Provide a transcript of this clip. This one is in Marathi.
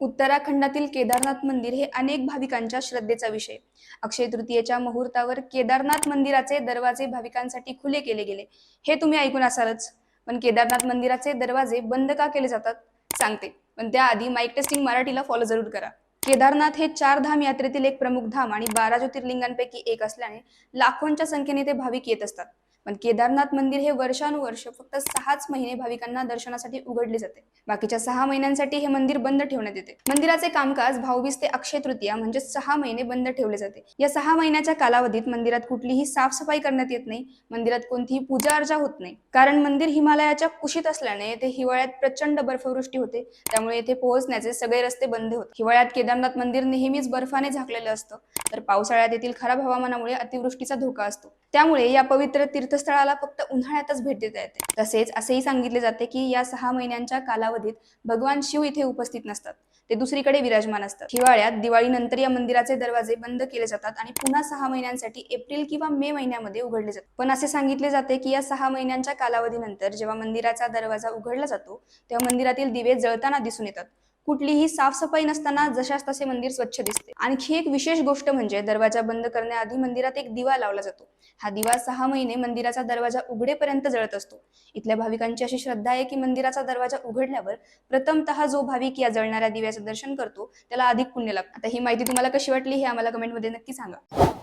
उत्तराखंडातील केदारनाथ मंदिर हे अनेक भाविकांच्या श्रद्धेचा विषय. अक्षय तृतीयेच्या मुहूर्तावर केदारनाथ मंदिराचे दरवाजे भाविकांसाठी खुले केले गेले. हे तुम्ही ऐकून असालच. पण केदारनाथ मंदिराचे दरवाजे बंद का केले जातात? सांगते. पण त्याआधी माईक टेस्टिंग मराठीला फॉलो जरूर करा. केदारनाथ हे चार धाम यात्रेतील एक प्रमुख धाम आणि बारा ज्योतिर्लिंगांपैकी एक असल्याने लाखोंच्या संख्येने ते भाविक येत असतात. पण केदारनाथ मंदिर हे वर्षानुवर्ष फक्त सहाच महिने भाविकांना दर्शनासाठी उघडले जाते. बाकीच्या सहा महिन्यांसाठी हे मंदिर बंद ठेवण्यात येते. मंदिराचे कामकाज भाऊबीज ते अक्षय तृतीया म्हणजे सहा महिने बंद ठेवले जाते. या सहा महिन्याच्या कालावधीत मंदिरात कुठलीही साफसफाई करण्यात येत नाही. मंदिरात कोणतीही पूजा अर्चा होत नाही. कारण मंदिर हिमालयाच्या कुशीत असल्याने येथे हिवाळ्यात प्रचंड बर्फवृष्टी होते. त्यामुळे येथे पोहोचण्याचे सगळे रस्ते बंद होते. हिवाळ्यात केदारनाथ मंदिर नेहमीच बर्फाने झाकलेलं असतं. तर पावसाळ्यात येथील खराब हवामानामुळे अतिवृष्टीचा धोका असतो. त्यामुळे या पवित्र तीर्थस्थळाला फक्त उन्हाळ्यातच भेट देता येते. तसेच असेही सांगितले जाते की या सहा महिन्यांच्या कालावधीत भगवान शिव इथे उपस्थित नसतात. ते दुसरीकडे विराजमान असतात. हिवाळ्यात दिवाळीनंतर या मंदिराचे दरवाजे बंद केले जातात आणि पुन्हा सहा महिन्यांसाठी एप्रिल किंवा मे महिन्यामध्ये उघडले जातात. पण असे सांगितले जाते की या सहा महिन्यांच्या कालावधीनंतर जेव्हा मंदिराचा दरवाजा उघडला जातो तेव्हा मंदिरातील दिवे जळताना दिसून येतात. कुठलीही साफसफाई नसताना जशास तसे मंदिर स्वच्छ दिसते. आणखी एक विशेष गोष्ट म्हणजे दरवाजा बंद करण्याआधी मंदिरात एक दिवा लावला जातो. हा दिवा सहा महिने मंदिराचा दरवाजा उघडेपर्यंत जळत असतो. इथल्या भाविकांची अशी श्रद्धा आहे की मंदिराचा दरवाजा उघडल्यावर प्रथमतः जो भाविक या जळणाऱ्या दिव्याचं दर्शन करतो त्याला अधिक पुण्य लागतं आता ही माहिती तुम्हाला कशी वाटली हे आम्हाला कमेंटमध्ये नक्की सांगा.